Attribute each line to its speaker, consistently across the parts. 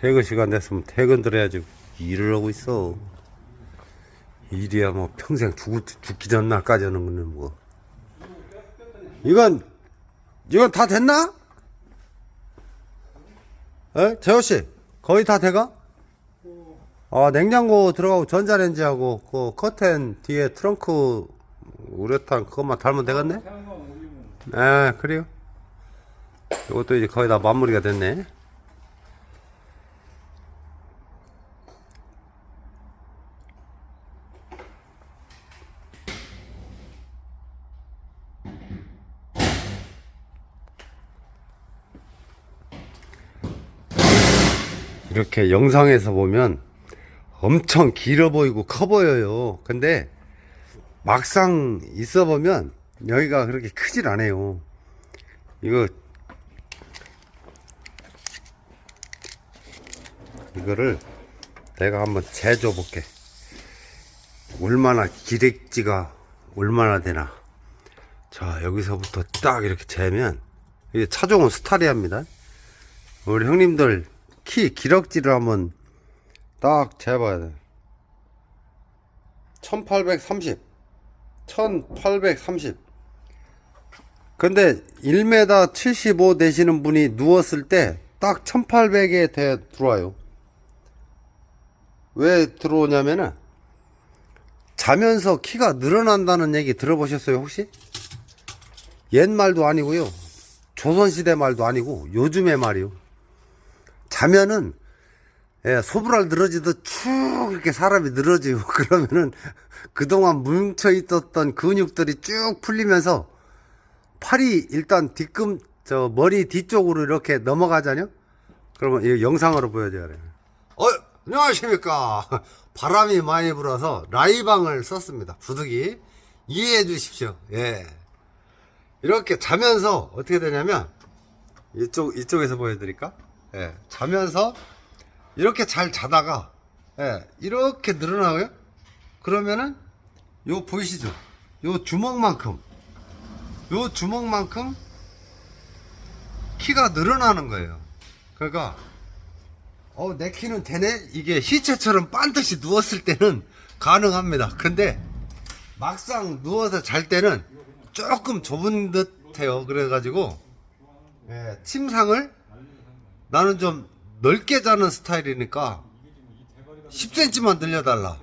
Speaker 1: 퇴근 시간 됐으면 퇴근들 해야지 일을 하고 있어. 일이야 뭐 평생 죽, 죽기 전날까지 하는 거는 뭐. 이건 이건 다 됐나? 에? 재호 씨 거의 다 돼가? 아 냉장고 들어가고 전자레인지하고 그 커튼 뒤에 트렁크 우레탄 그것만 달면 되겠네? 에 그래요. 이것도 이제 거의 다 마무리가 됐네. 이렇게 영상에서 보면 엄청 길어 보이고 커 보여요. 근데 막상 있어 보면 여기가 그렇게 크질 않아요. 이거 이거를 내가 한번 재줘 볼게. 얼마나 기렉지가 얼마나 되나. 자 여기서부터 딱 이렇게 재면 이게 차종은 스타리아입니다. 우리 형님들 키 기럭지를 한번 딱 재봐야 돼. 1830. 1830. 근데 1m 75 되시는 분이 누웠을 때 딱 1800에 돼 들어와요. 왜 들어오냐면은 자면서 키가 늘어난다는 얘기 들어보셨어요, 혹시? 옛 말도 아니고요. 조선시대 말도 아니고 요즘의 말이요. 자면은 예, 소불알 늘어지듯 쭉 이렇게 사람이 늘어지고 그러면은 그동안 뭉쳐 있었던 근육들이 쭉 풀리면서 팔이 일단 뒤꿈 저 머리 뒤쪽으로 이렇게 넘어가잖아요. 그러면 이 영상으로 보여줘야 돼요. 어, 안녕하십니까. 바람이 많이 불어서 라이방을 썼습니다. 부득이 이해해 주십시오. 예. 이렇게 자면서 어떻게 되냐면 이쪽 이쪽에서 보여드릴까? 예. 자면서 이렇게 잘 자다가 예, 이렇게 늘어나고요. 그러면은 요 보이시죠? 요 주먹만큼 요 주먹만큼 키가 늘어나는 거예요. 그러니까 어, 내 키는 되네? 이게 시체처럼 반드시 누웠을 때는 가능합니다. 근데 막상 누워서 잘 때는 조금 좁은 듯 해요. 그래가지고, 예, 침상을 나는 좀 넓게 자는 스타일이니까 10cm만 늘려달라.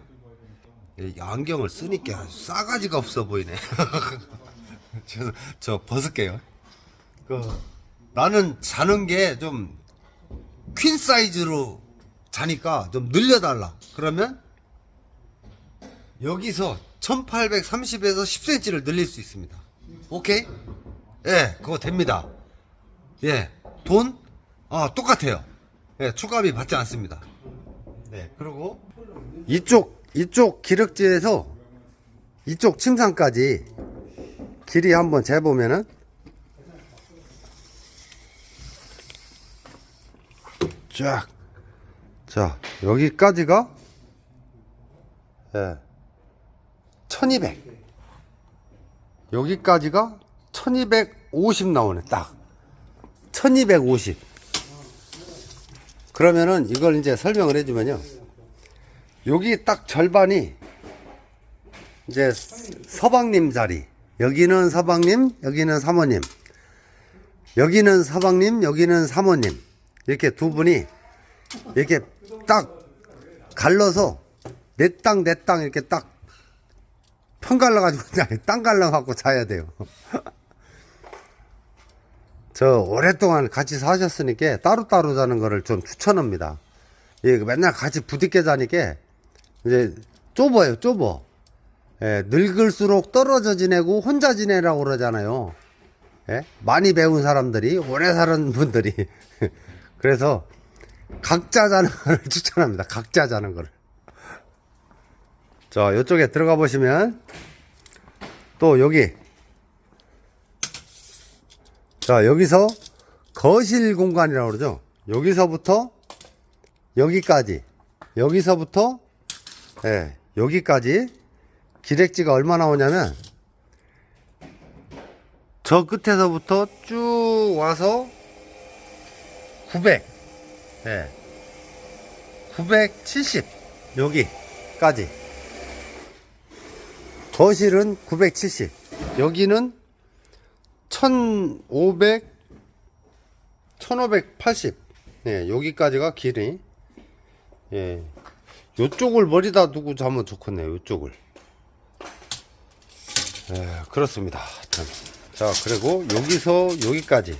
Speaker 1: 이 안경을 쓰니까 싸가지가 없어 보이네. 저, 저 벗을게요. 그, 나는 자는 게 좀 퀸 사이즈로 자니까 좀 늘려달라. 그러면 여기서 1830에서 10cm를 늘릴 수 있습니다. 오케이? 예, 그거 됩니다. 예, 돈? 아, 똑같아요. 예, 추가비 받지 않습니다. 네, 그리고 이쪽, 이쪽 기럭지에서 이쪽 침상까지 길이 한번 재보면은 쫙. 자, 여기까지가, 예, 1200. 여기까지가 1250 나오네, 딱. 1250. 그러면은 이걸 이제 설명을 해주면요. 여기 딱 절반이 이제 서방님 자리. 여기는 서방님, 여기는 사모님. 여기는 서방님, 여기는 사모님. 이렇게 두 분이 이렇게 딱 갈라서 내 땅, 내 땅 이렇게 딱 편 갈라가지고 땅 갈라갖고 자야 돼요. 저 오랫동안 같이 사셨으니까 따로따로 자는 거를 좀 추천합니다. 예, 맨날 같이 부딪혀 자니까 이제 좁아요, 좁어. 예, 늙을수록 떨어져 지내고 혼자 지내라고 그러잖아요. 예? 많이 배운 사람들이, 오래 사는 분들이. 그래서 각자 자는 걸 추천합니다. 각자 자는 거를. 자, 이쪽에 들어가 보시면 또 여기 자, 여기서 거실 공간이라고 그러죠. 여기서부터 여기까지. 여기서부터 예, 여기까지 기렉지가 얼마 나오냐면 저 끝에서부터 쭉 와서 900. 예. 970 여기까지 거실은 970 여기는 1500 1580 네, 여기까지가 길이 예. 요쪽을 머리다 두고 자면 좋겠네요 요쪽을 예, 그렇습니다 참. 자 그리고 여기서 여기까지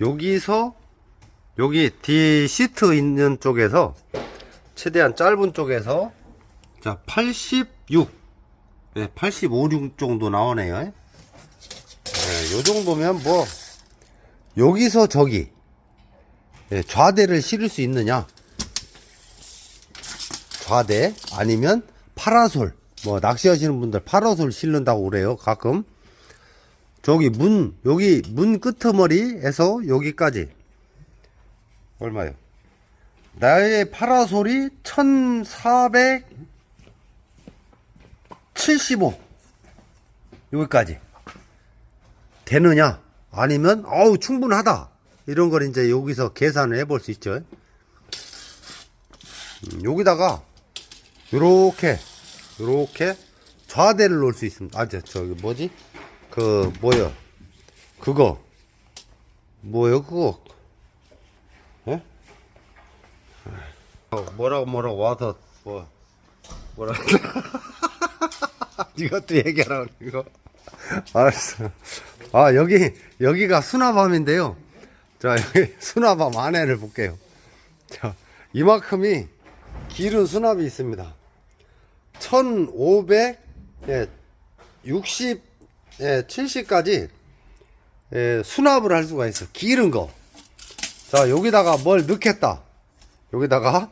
Speaker 1: 여기서 여기 뒤 시트 있는 쪽에서 최대한 짧은 쪽에서 자 86, 네, 85, 6 정도 나오네요. 네, 요 정도면 뭐 여기서 저기 네, 좌대를 실을 수 있느냐? 좌대 아니면 파라솔. 뭐 낚시하시는 분들 파라솔 실는다고 그래요 가끔. 저기 문 여기 문 끄트머리에서 여기까지. 얼마요? 나의 파라솔이 1475 여기까지 되느냐? 아니면 어우 충분하다. 이런 걸 이제 여기서 계산을 해 볼 수 있죠. 음, 여기다가 요렇게 요렇게 좌대를 놓을 수 있습니다. 아 저, 저기 뭐지? 그 뭐요? 그거. 뭐요 그거? 예? 어, 뭐라고 뭐라고 와서 뭐 뭐라 이것도 얘기하라 이거 알았어 아 여기 여기가 수나밤인데요 자 여기 수나밤 안에를 볼게요 자 이만큼이 길은 수납이 있습니다 1500 예, 60 예, 70까지 예, 수납을 할 수가 있어 길은 거 자, 여기다가 뭘 넣겠다. 여기다가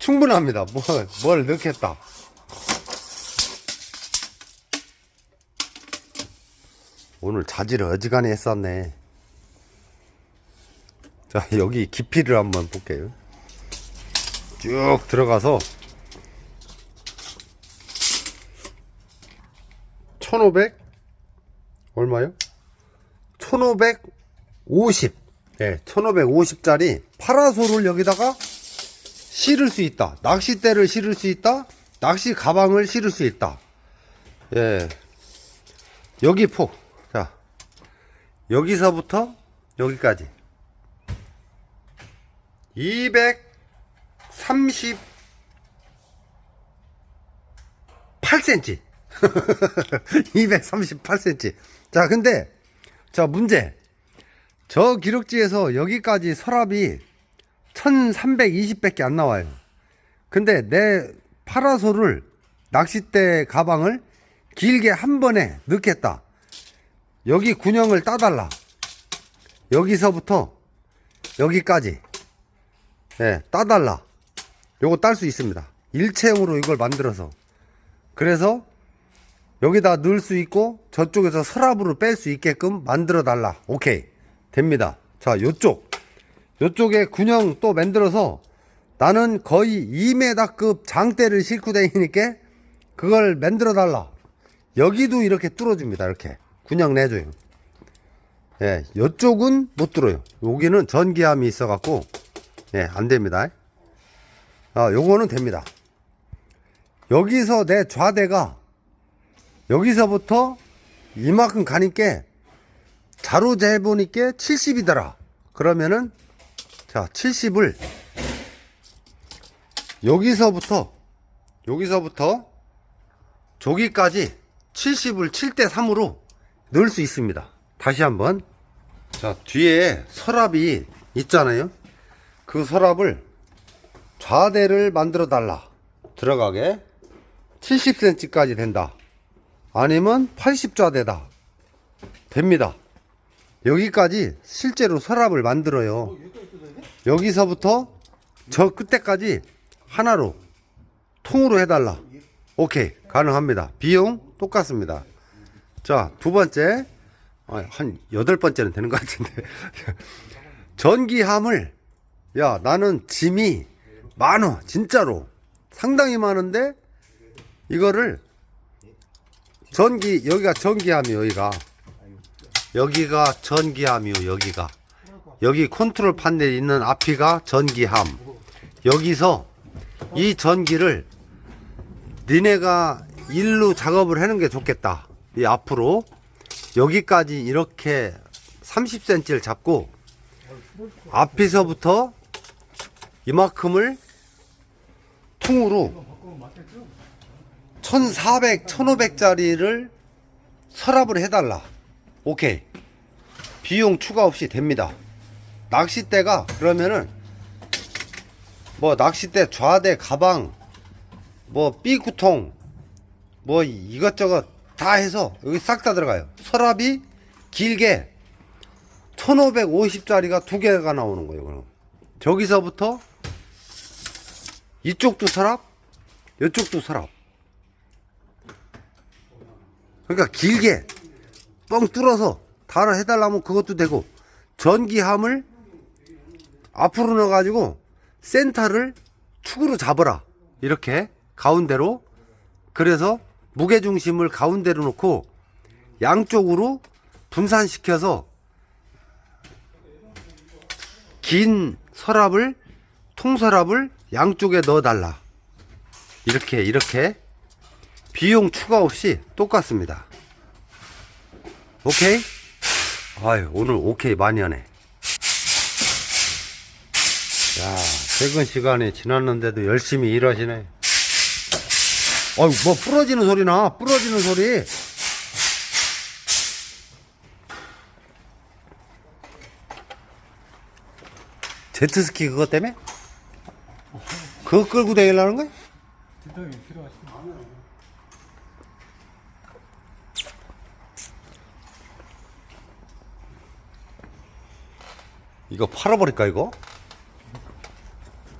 Speaker 1: 충분합니다. 뭘, 뭘 넣겠다. 오늘 자질을 어지간히 했었네. 자, 여기 깊이를 한번 볼게요. 쭉 들어가서 1500 얼마요? 1550 네, 1550짜리 파라솔을 여기다가 실을 수 있다. 낚싯대를 실을 수 있다. 낚시 가방을 실을 수 있다. 예. 여기 폭. 자. 여기서부터 여기까지. 238cm. 238cm. 자, 근데, 자, 문제. 저 기록지에서 여기까지 서랍이 1320밖에 안 나와요. 근데 내 파라솔을 낚싯대 가방을 길게 한 번에 넣겠다. 여기 군형을 따달라. 여기서부터 여기까지. 예, 따달라. 요거 딸 수 있습니다. 일체형으로 이걸 만들어서. 그래서 여기다 넣을 수 있고 저쪽에서 서랍으로 뺄 수 있게끔 만들어 달라. 오케이. 됩니다. 자, 요쪽. 요쪽에 군형 또 만들어서 나는 거의 2m급 장대를 싣고 다니니까 그걸 만들어 달라. 여기도 이렇게 뚫어줍니다. 이렇게. 군형 내줘요. 예, 요쪽은 못 뚫어요. 여기는 전기함이 있어갖고, 예, 안 됩니다. 아, 요거는 됩니다. 여기서 내 좌대가 여기서부터 이만큼 가니까 자로 재보니까 70이더라. 그러면은 자 70을 여기서부터 여기서부터 저기까지 70을 7대 3으로 넣을 수 있습니다. 다시 한번 자 뒤에 서랍이 있잖아요. 그 서랍을 좌대를 만들어 달라. 들어가게 70cm까지 된다. 아니면 80좌대다. 됩니다. 여기까지 실제로 서랍을 만들어요. 여기서부터 저 끝에까지 하나로 통으로 해달라. 오케이 가능합니다. 비용 똑같습니다. 자 두 번째. 아, 한 여덟 번째는 되는 것 같은데. 전기함을 야 나는 짐이 많어 진짜로. 상당히 많은데 이거를 전기 여기가 전기함이 여기가. 여기가 전기함이요 여기가. 여기 컨트롤 판넬 있는 앞이가 전기함. 여기서 이 전기를 니네가 일로 작업을 하는 게 좋겠다. 이 앞으로 여기까지 이렇게 30cm를 잡고 앞에서부터 이만큼을 통으로 1400, 1500짜리를 서랍을 해달라. 오케이. 비용 추가 없이 됩니다. 낚싯대가 그러면은 뭐 낚싯대, 좌대, 가방, 뭐 삐구통, 뭐 이것저것 다 해서 여기 싹 다 들어가요. 서랍이 길게 1550짜리가 두 개가 나오는 거예요. 그럼 저기서부터 이쪽도 서랍, 이쪽도 서랍. 그러니까 길게 뻥 뚫어서 달아 해달라면 그것도 되고 전기함을 앞으로 넣어가지고 센터를 축으로 잡아라 이렇게 가운데로 그래서 무게 중심을 가운데로 놓고 양쪽으로 분산시켜서 긴 서랍을 통서랍을 양쪽에 넣어 달라. 이렇게 이렇게. 비용 추가 없이 똑같습니다. 오케이? 아유 오늘 오케이 많이 하네. 야 퇴근 시간이 지났는데도 열심히 일하시네 어이 뭐 부러지는 소리나 부러지는 소리 제트스키 그거 때문에? 그거 끌고 다니려는 거야?
Speaker 2: 뒷동이 필요하시면
Speaker 1: 이거 팔아버릴까 이거?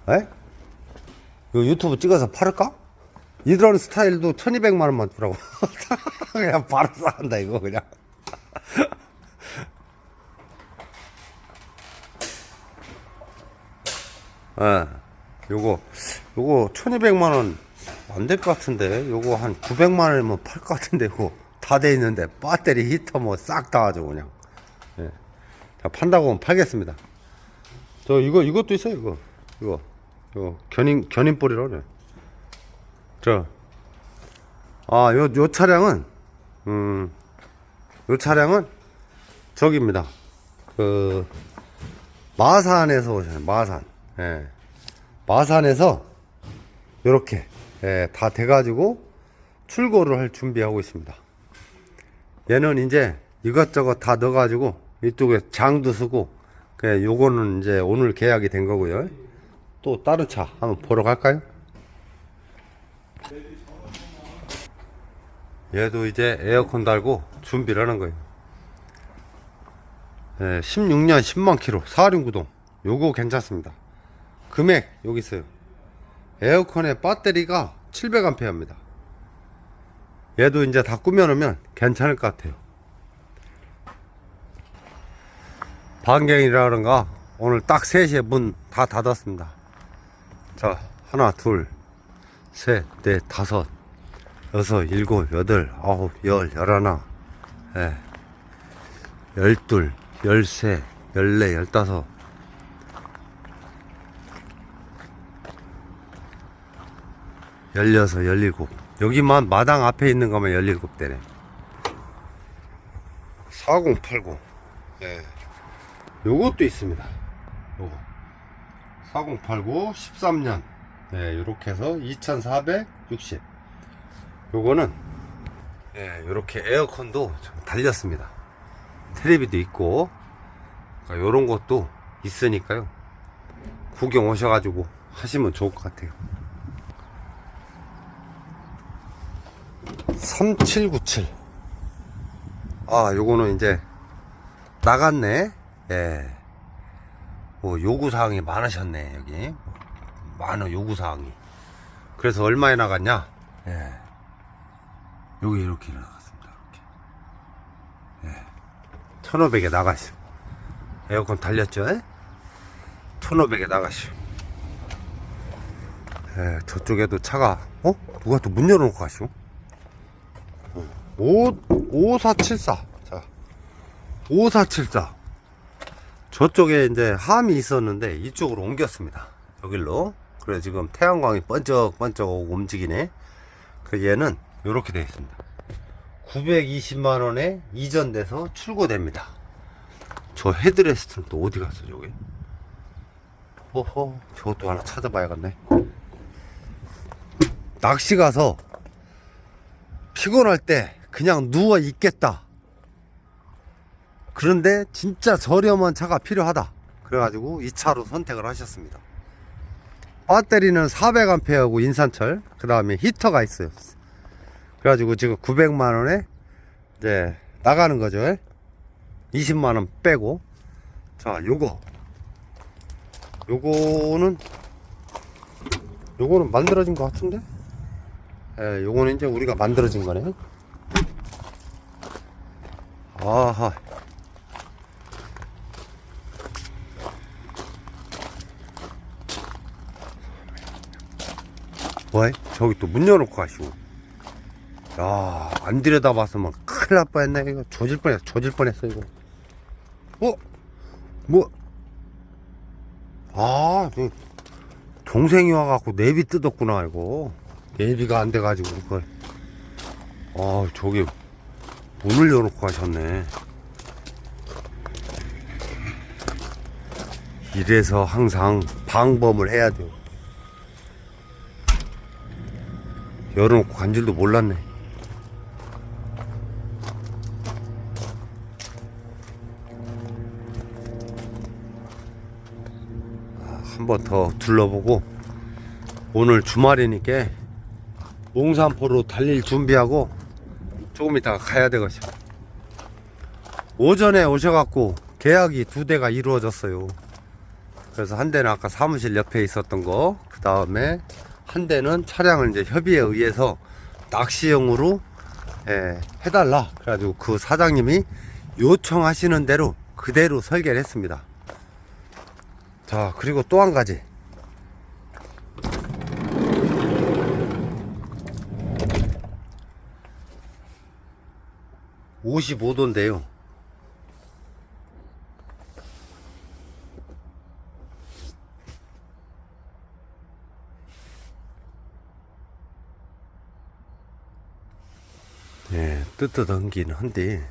Speaker 1: 에? 이거 유튜브 찍어서 팔을까? 이런 스타일도 1200만 원만 주라고. 그냥 바로 싸한다 이거 그냥. 예, 요거 요거 1200만 원 안 될 것 같은데. 요거 한 900만 원이면 팔 것 같은데 이거. 다 돼 있는데. 배터리 히터 뭐 싹 다 가지고 그냥. 예. 자, 판다고 하면 팔겠습니다. 저 이거 이것도 있어요 이거. 이거. 이거 견인 견인볼이라 그래. 저아요 요 차량은 음 요 차량은 저기입니다. 그 마산에서 오셨어요. 마산. 예. 마산에서 요렇게 예, 다 돼가지고 출고를 할 준비하고 있습니다. 얘는 이제 이것저것 다 넣어가지고 이쪽에 장도 쓰고 그냥 요거는 이제 오늘 계약이 된 거고요. 또 다른 차 한번 보러 갈까요? 얘도 이제 에어컨 달고 준비를 하는 거예요. 예, 16년 10만 킬로 4륜구동 요거 괜찮습니다. 금액 여기 있어요. 에어컨의 배터리가 700A입니다. 얘도 이제 다 꾸며놓으면 괜찮을 것 같아요. 반경이라는가 오늘 딱 3시에 문 다 닫았습니다. 자, 하나, 둘, 셋, 넷, 다섯, 여섯, 일곱, 여덟, 아홉, 열, 열하나, 예, 열둘, 열세, 열네, 열다섯, 열여섯, 열일곱. 여기만 마당 앞에 있는 거면 열일곱 대네. 4080. 예. 요것도 있습니다. 요거. 4089 13년. 네, 요렇게 해서 2460. 요거는 예, 요렇게 에어컨도 좀 달렸습니다. 텔레비도 있고 그러니까 요런 것도 있으니까요. 구경 오셔 가지고 하시면 좋을 것 같아요. 3797. 아, 요거는 이제 나갔네. 예. 뭐 요구사항이 많으셨네, 여기. 많은 요구사항이. 그래서 얼마에 나갔냐? 예. 여기 이렇게 나갔습니다, 이렇게. 예. 1500에 나가시오. 에어컨 달렸죠? 예? 1500에 나가시오. 예, 저쪽에도 차가, 어? 누가 또 문 열어놓고 가시오? 5, 5474. 자, 5474. 저쪽에 이제 함이 있었는데 이쪽으로 옮겼습니다. 여길로. 그래 지금 태양광이 번쩍번쩍 움직이네. 그 얘는 이렇게 되어 있습니다. 920만 원에 이전돼서 출고됩니다. 저 헤드레스트는 또 어디 갔어 저게? 호호 저것도 하나 찾아봐야겠네. 낚시 가서 피곤할 때 그냥 누워 있겠다. 그런데 진짜 저렴한 차가 필요하다. 그래가지고 이 차로 선택을 하셨습니다. 배터리는 400A하고 인산철, 그 다음에 히터가 있어요. 그래가지고 지금 900만원에 이제 나가는 거죠. 20만원 빼고. 자, 요거. 요거는, 요거는 만들어진 것 같은데? 예, 요거는 이제 우리가 만들어진 거네. 아하. 왜? 저기 또 문 열어놓고 가시고. 야, 안 들여다봤으면 큰일 날 뻔했네. 이거 조질 뻔했어. 조질 뻔했어, 이거. 어? 뭐? 아, 저 동생이 와갖고 내비 뜯었구나, 이거. 내비가 안 돼가지고, 그걸. 아, 저기, 문을 열어놓고 가셨네. 이래서 항상 방범을 해야 돼요. 열어놓고 간 줄도 몰랐네. 한번 더 둘러보고 오늘 주말이니까 몽산포로 달릴 준비하고 조금 이따가 가야 되겠어. 오전에 오셔갖고 계약이 두 대가 이루어졌어요. 그래서 한 대는 아까 사무실 옆에 있었던 거, 그 다음에 한 대는 차량을 이제 협의에 의해서 낚시용으로 예, 해달라. 그래가지고 그 사장님이 요청하시는 대로 그대로 설계를 했습니다. 자, 그리고 또 한 가지. (55도인데요) 예, 뜨뜻한긴 한데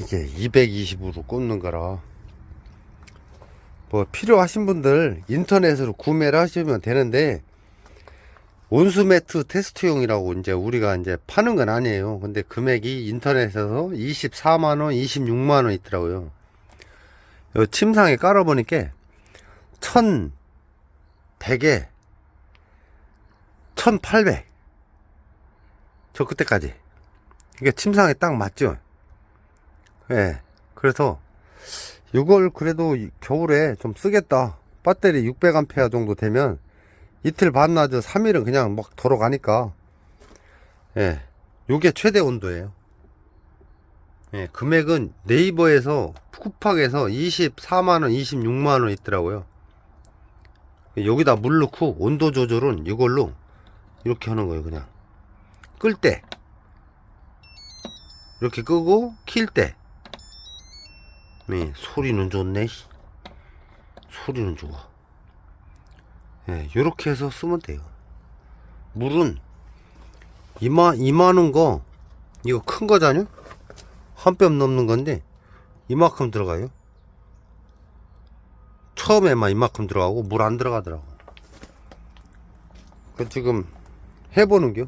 Speaker 1: 이게 220으로 꽂는 거라 뭐 필요하신 분들 인터넷으로 구매를 하시면 되는데 온수 매트 테스트용이라고 이제 우리가 이제 파는 건 아니에요. 근데 금액이 인터넷에서 24만원, 26만원 있더라고요. 요 침상에 깔아보니까 1100에 1800. 저 그때까지. 이게 침상에 딱 맞죠? 예. 그래서 이걸 그래도 이- 겨울에 좀 쓰겠다. 배터리 600A 정도 되면 이틀 반나절 3일은 그냥 막 돌아가니까. 예. 요게 최대 온도예요. 예. 금액은 네이버에서 쿠팡에서 24만원, 26만원 있더라고요. 여기다 물 넣고 온도 조절은 이걸로 이렇게 하는 거예요, 그냥. 끌 때. 이렇게 끄고 킬 때. 네, 소리는 좋네. 씨. 소리는 좋아. 예, 요렇게 해서 쓰면 돼요. 물은 이마, 이만한 거, 이거 큰 거잖요? 한 뼘 넘는 건데, 이만큼 들어가요. 처음에만 이만큼 들어가고, 물 안 들어가더라고. 그 지금 해보는겨.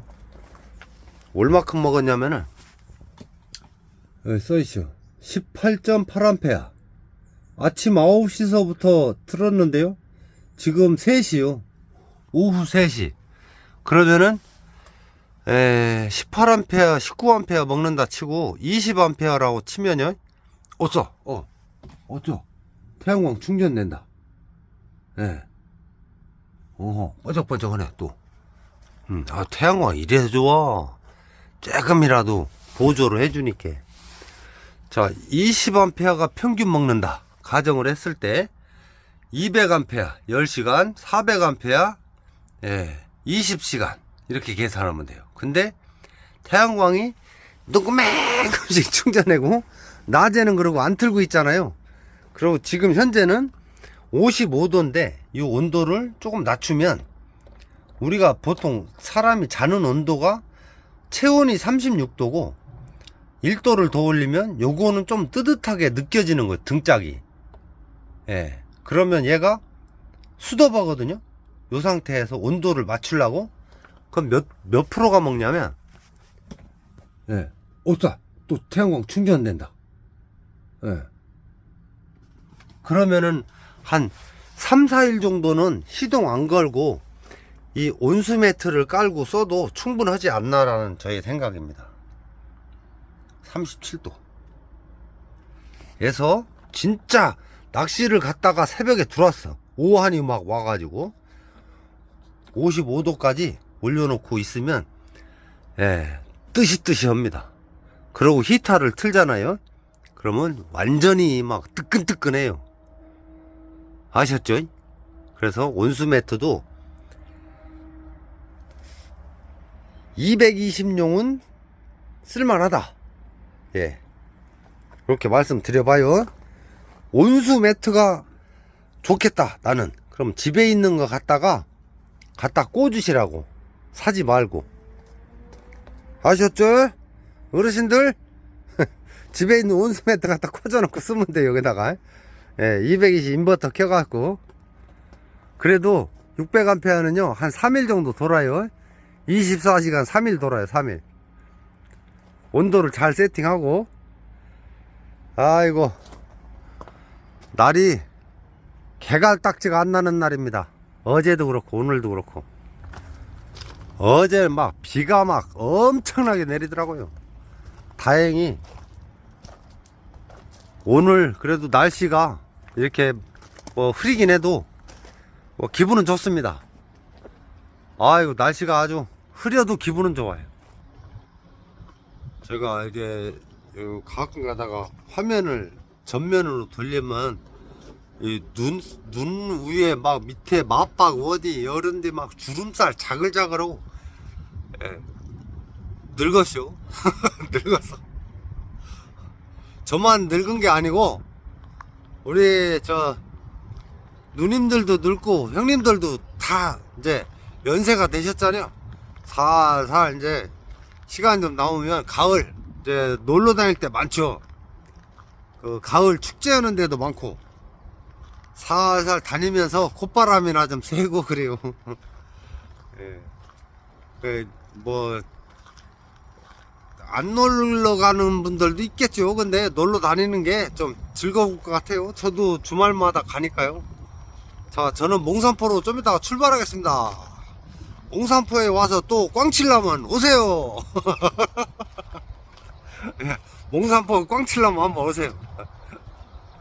Speaker 1: 얼마큼 먹었냐면은, 여기 써있죠. 18.8A. 아침 9시서부터 틀었는데요. 지금 3시요. 오후 3시. 그러면은, 에, 18A, 19A 먹는다 치고 20A라고 치면요. 어쩌, 어, 어쩌. 태양광 충전된다. 예. 어허, 번쩍번쩍하네, 또. 음, 아, 태양광 이래서 좋아. 조금이라도 보조를 해주니까. 자, 20A가 평균 먹는다. 가정을 했을 때, 200A 10시간, 400A 예, 20시간. 이렇게 계산하면 돼요. 근데, 태양광이 조그매금씩 충전하고, 낮에는 그러고 안 틀고 있잖아요. 그리고 지금 현재는 55도인데, 이 온도를 조금 낮추면 우리가 보통 사람이 자는 온도가 체온이 36도고 1도를 더 올리면 요거는 좀 뜨뜻하게 느껴지는 거예요 등짝이. 예. 그러면 얘가 수도바거든요? 요 상태에서 온도를 맞추려고? 그럼 몇, 몇 프로가 먹냐면 예. 오싸! 또 태양광 충전된다. 예. 그러면은 한 3, 4일 정도는 시동 안 걸고 이 온수 매트를 깔고 써도 충분하지 않나라는 저의 생각입니다. 37도. 에서 진짜 낚시를 갔다가 새벽에 들어왔어. 오한이 막 와가지고 55도까지 올려놓고 있으면 예, 뜨시뜨시 합니다. 그리고 히터를 틀잖아요. 그러면 완전히 막 뜨끈뜨끈해요. 아셨죠? 그래서 온수 매트도 220용은 쓸만하다. 예. 그렇게 말씀드려봐요. 온수 매트가 좋겠다, 나는. 그럼 집에 있는 거 갖다가 갖다 꽂으시라고. 사지 말고. 아셨죠? 어르신들? 집에 있는 온수 매트 갖다 꽂아놓고 쓰면 돼요, 여기다가. 예, 220 인버터 켜갖고. 그래도 600A는요, 한 3일 정도 돌아요. 24시간 3일 돌아요, 3일. 온도를 잘 세팅하고. 아이고. 날이 개갈딱지가 안 나는 날입니다. 어제도 그렇고, 오늘도 그렇고. 어제 막 비가 막 엄청나게 내리더라고요. 다행히 오늘 그래도 날씨가 이렇게 뭐 흐리긴 해도 뭐 기분은 좋습니다. 아이고 날씨가 아주 흐려도 기분은 좋아요. 제가 요 가끔 가다가 화면을 전면으로 돌리면 이눈눈 위에 막 밑에 맞박 어디 여런데 막 주름살 자글자글하고 예. 늙었쇼 늙었어 저만 늙은 게 아니고 우리 저 누님들도 늙고 형님들도 다 이제 연세가 되셨잖아요. 살살 이제 시간 좀 나오면 가을 이제 놀러 다닐 때 많죠. 그 가을 축제하는 데도 많고 살살 다니면서 콧바람이나 좀 쐬고 그래요. 예. 그 뭐, 안 놀러 가는 분들도 있겠죠. 근데 놀러 다니는 게 좀 즐거울 것 같아요. 저도 주말마다 가니까요. 자, 저는 몽산포로 좀 이따가 출발하겠습니다. 몽산포에 와서 또 꽝칠라면 오세요. 예, 몽산포 꽝칠라면 한번 오세요.